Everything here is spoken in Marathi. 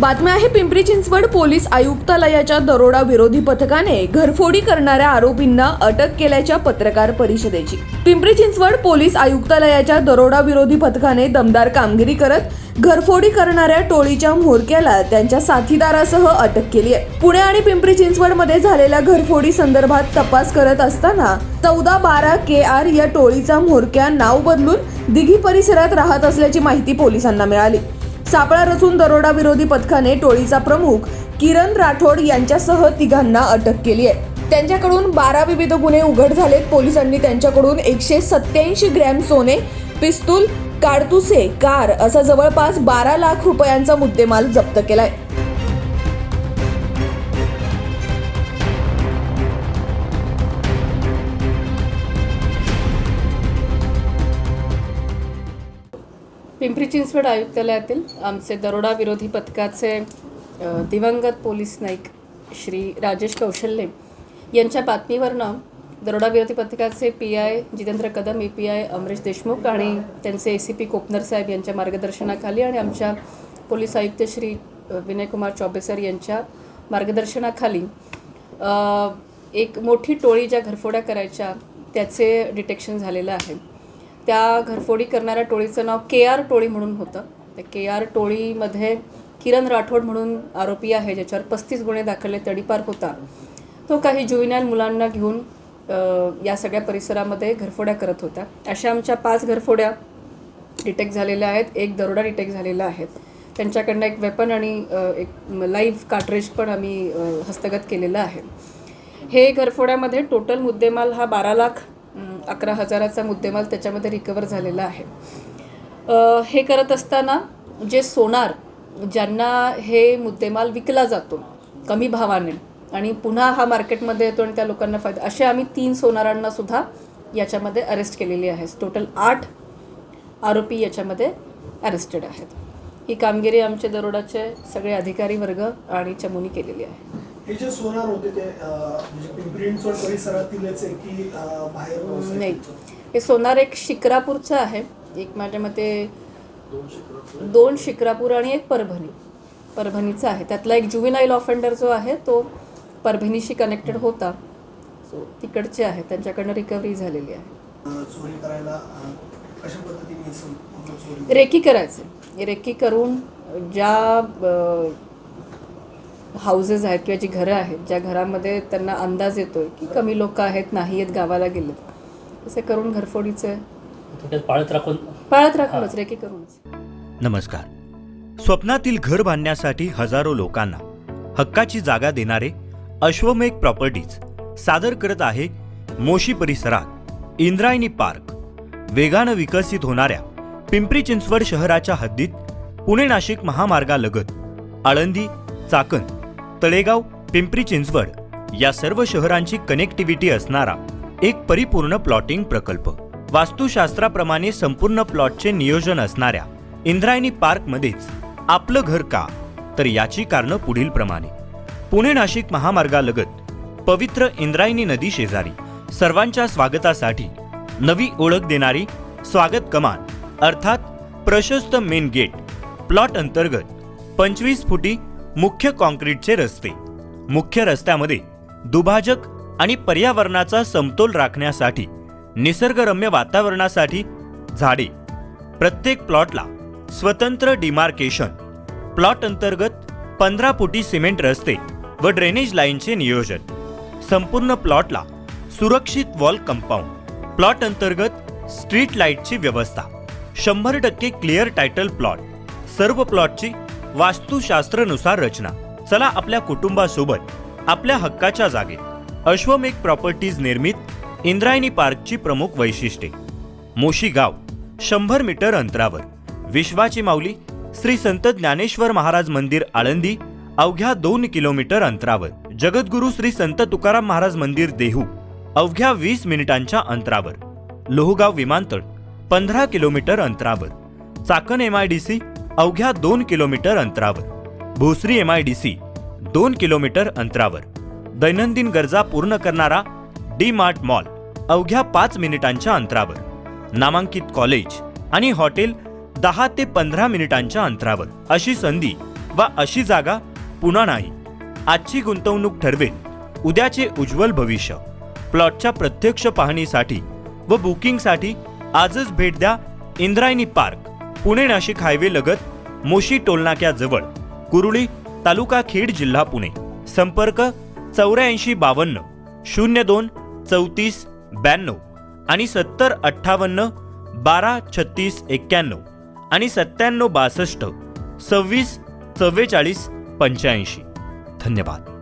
बातम्या आहे पिंपरी चिंचवड पोलीस आयुक्तालयाच्या दरोडा विरोधी पथकाने घरफोडी करणाऱ्या आरोपींना अटक केल्याच्या पत्रकार परिषदेची. पिंपरी चिंचवड पोलीस आयुक्तालयाच्या दरोडा विरोधी पथकाने दमदार कामगिरी करत घरफोडी करणाऱ्या टोळीच्या म्होरक्याला त्यांच्या साथीदारासह अटक केली आहे. पुणे आणि पिंपरी चिंचवडमध्ये झालेल्या घरफोडी संदर्भात तपास करत असताना चौदा बारा के आर या टोळीचा म्होरक्या नाव बदलून दिघी परिसरात राहत असल्याची माहिती पोलिसांना मिळाली. सापळा रचून दरोडा विरोधी पथकाने टोळीचा प्रमुख किरण राठोड यांच्यासह तिघांना अटक केली आहे. त्यांच्याकडून बारा विविध गुन्हे उघड झालेत. पोलिसांनी त्यांच्याकडून एकशे सत्याऐंशी ग्रॅम सोने पिस्तूल काडतुसे कार असा जवळपास बारा लाख रुपयांचा मुद्देमाल जप्त केलाय. पिंपरी चिंचवड आयुक्तालयातील आमचे दरोडा विरोधी पथकाचे दिवंगत पोलीस नाईक श्री राजेश कौशल्ये यांच्या बातमीवरनं दरोडा विरोधी पथकाचे P I Jitendra Kadam A P I Amrish Deshmukh आणि त्यांचे ए सी पी कोपनर साहेब यांच्या मार्गदर्शनाखाली आणि आमच्या पोलीस आयुक्त श्री विनयकुमार चौबे सर यांच्या मार्गदर्शनाखाली एक मोठी टोळी ज्या घरफोड्या करायच्या त्याचे डिटेक्शन झालेलं आहे. त्या घरफोडी करणाऱ्या टोळीचं नाव के आर टोळी म्हणून होतं. त्या के आर टोळीमध्ये किरण राठोड म्हणून आरोपी आहे ज्याच्यावर पस्तीस गुन्हे दाखलले तडीपार होता. तो काही जुविनॅल मुलांना घेऊन या सगळ्या परिसरामध्ये घरफोड्या करत होता. अशा आमच्या पाच घरफोड्या डिटेक्ट झालेल्या आहेत. एक दरोडा डिटेक्ट झालेला आहे. त्यांच्याकडनं एक वेपन आणि एक लाईव्ह कार्ट्रेज पण आम्ही हस्तगत केलेलं आहे. हे घरफोड्यामध्ये टोटल मुद्देमाल हा बारा लाख अकरा हजाराचा मुद्देमाल त्याच्यामध्ये रिकवर झालेला आहे. हे करत असताना जे सोनार ज्यांना हे मुद्देमाल विकला जातो कमी भावाने आणि पुन्हा हा मार्केटमध्ये येतो आणि त्या लोकांना फायदा असे आम्ही तीन सोनारांना सुद्धा याच्यामध्ये अरेस्ट केलेली आहे. टोटल आठ आरोपी याच्यामध्ये अरेस्टेड आहेत. ही कामगिरी आमचे दरोडाचे सगळे अधिकारी वर्ग आणि चमूनी केलेली आहे. हे जे सोनार होते ते म्हणजे परिसरातीलच आहे की बाहेर नाही. हे सोनार एक शिक्रापूरचं आहे. एक माझ्या मते दोन शिक्रापूर? आणि एक परभणी. परभणीचा आहे. त्यातला एक जुविनाईल ऑफेंडर जो आहे तो परभणीशी कनेक्टेड होता. सो तिकडचे आहे. त्यांच्याकडनं रिकव्हरी झालेली आहे. चोरी करायला कशा पद्धतीने ही रेकी करायचे. रेकी करून ज्या हाऊसेस आहेत किंवा जी घरं आहेत ज्या घरामध्ये त्यांना अंदाज येतोय की कमी लोक आहेत नाही आहेत गावाला गेलेत. तसे करून घरफोडीचे पाळत राखून पाळत राखूनच रेकी करूनच नमस्कार. स्वप्नातील घर बांधण्यासाठी हजारो लोकांना हक्काची जागा देणारे अश्वमेघ प्रॉपर्टीज सादर करत आहे मोशी परिसरात इंद्रायणी पार्क. वेगानं विकसित होणाऱ्या पिंपरी चिंचवड शहराच्या हद्दीत पुणे नाशिक महामार्गालगत आळंदी चाकण तळेगाव पिंपरी चिंचवड या सर्व शहरांची कनेक्टिव्हिटी असणारा एक परिपूर्ण प्लॉटिंग प्रकल्प. वास्तुशास्त्राप्रमाणे संपूर्ण प्लॉटचे नियोजन असणाऱ्या इंद्रायणी पार्कमध्येच आपलं घर का? तर याची कारणं पुढील प्रमाणे पुणे नाशिक महामार्गालगत पवित्र इंद्रायणी नदी शेजारी सर्वांच्या स्वागतासाठी नवी ओळख देणारी स्वागत कमान अर्थात प्रशस्त मेन गेट प्लॉट अंतर्गत पंचवीस फुटी मुख्य कॉन्क्रीटचे रस्ते. मुख्य रस्त्यामध्ये दुभाजक आणि पर्यावरणाचा समतोल राखण्यासाठी निसर्गरम्य वातावरणासाठी झाडे. प्रत्येक प्लॉटला स्वतंत्र डिमार्केशन. प्लॉट अंतर्गत पंधरा फुटी सिमेंट रस्ते व ड्रेनेज लाईनचे नियोजन. संपूर्ण प्लॉटला सुरक्षित वॉल कंपाऊंड. प्लॉट अंतर्गत स्ट्रीट लाईटची व्यवस्था. शंभर टक्के क्लिअर टायटल प्लॉट. सर्व प्लॉटची वास्तुशास्त्रनुसार रचना. चला आपल्या कुटुंबासोबत आपल्या हक्काच्या जागेत अश्वमेघ प्रॉपर्टीज निर्मित इंद्रायणी पार्कची प्रमुख वैशिष्ट्ये. मोशी गाव शंभर मीटर अंतरावर. विश्वाची माऊली श्री संत ज्ञानेश्वर महाराज मंदिर आळंदी अवघ्या दोन किलोमीटर अंतरावर. जगद्गुरू श्री संत तुकाराम महाराज मंदिर देहू अवघ्या वीस मिनिटांच्या अंतरावर. लोहगाव विमानतळ पंधरा किलोमीटर अंतरावर. Chakan M I D C अवघ्या दोन किलोमीटर अंतरावर. Bhosari M I D C दोन किलोमीटर अंतरावर. दैनंदिन गरजा पूर्ण करणारा डी मार्ट मॉल अवघ्या पाच मिनिटांच्या अंतरावर. नामांकित कॉलेज आणि हॉटेल दहा ते पंधरा मिनिटांच्या अंतरावर. अशी संधी वा अशी जागा पुन्हा नाही. आजची गुंतवणूक ठरवेल उद्याचे उज्ज्वल भविष्य. प्लॉटच्या प्रत्यक्ष पाहणीसाठी व बुकिंगसाठी आजच भेट द्या इंद्रायणी पार्क. पुणे नाशिक हायवे लगत मोशी टोलनाक्याजवळ कुरुळी तालुका खेड जिल्हा पुणे. संपर्क चौऱ्याऐंशी बावन्न शून्य दोन चौतीस ब्याण्णव आणि सत्तर अठ्ठावन्न बारा छत्तीस एक्क्याण्णव आणि सत्त्याण्णव बासष्ट सव्वीस चव्वेचाळीस पंच्याऐंशी. धन्यवाद.